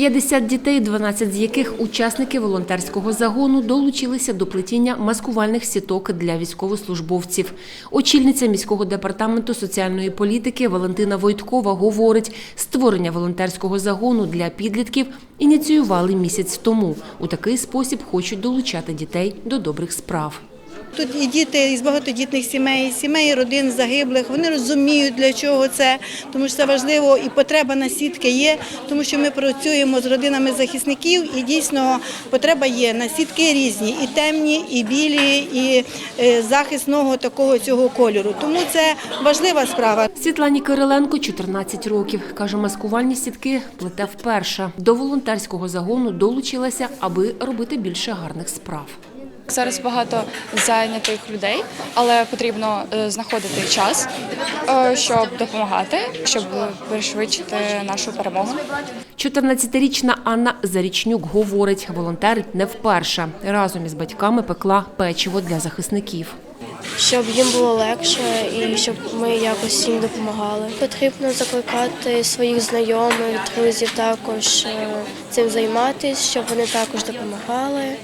50 дітей, 12 з яких учасники волонтерського загону долучилися до плетіння маскувальних сіток для військовослужбовців. Очільниця міського департаменту соціальної політики Валентина Войткова говорить, створення волонтерського загону для підлітків ініціювали місяць тому. У такий спосіб хочуть долучати дітей до добрих справ. Тут і діти із багатодітних сімей, сімей, родин загиблих. Вони розуміють, для чого це, тому що це важливо, і потреба на сітки є, тому що ми працюємо з родинами захисників, і дійсно потреба є на сітки різні, і темні, і білі, і е, захисного такого цього кольору. Тому це важлива справа. Світлані Кириленко 14 років. Каже, маскувальні сітки плете вперше. До волонтерського загону долучилася, аби робити більше гарних справ. Зараз багато зайнятих людей, але потрібно е, знаходити час, е, щоб допомагати, щоб пришвидшити нашу перемогу. 14-річна Анна Зарічнюк говорить, волонтерить не вперше. Разом із батьками пекла печиво для захисників. щоб їм було легше і щоб ми якось їм допомагали. Потрібно закликати своїх знайомих, друзів також е, цим займатися, щоб вони також допомагали.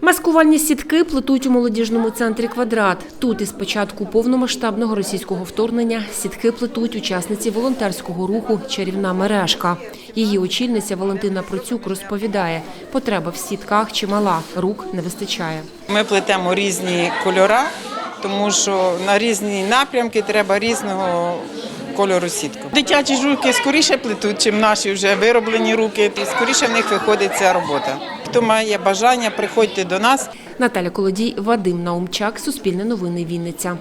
Маскувальні сітки плетуть у молодіжному центрі «Квадрат». Тут із початку повномасштабного російського вторгнення сітки плетуть учасниці волонтерського руху «Чарівна мережка». Її очільниця Валентина Процюк розповідає, потреба в сітках чимала, рук не вистачає. Ми плетемо різні кольори, тому що на різні напрямки треба різного кольору сітку. Дитячі жуки скоріше плетуть, ніж наші вже вироблені руки, і скоріше в них виходить ця робота. Хто має бажання, приходьте до нас. Наталя Колодій, Вадим Наумчак, Суспільне новини Вінниця.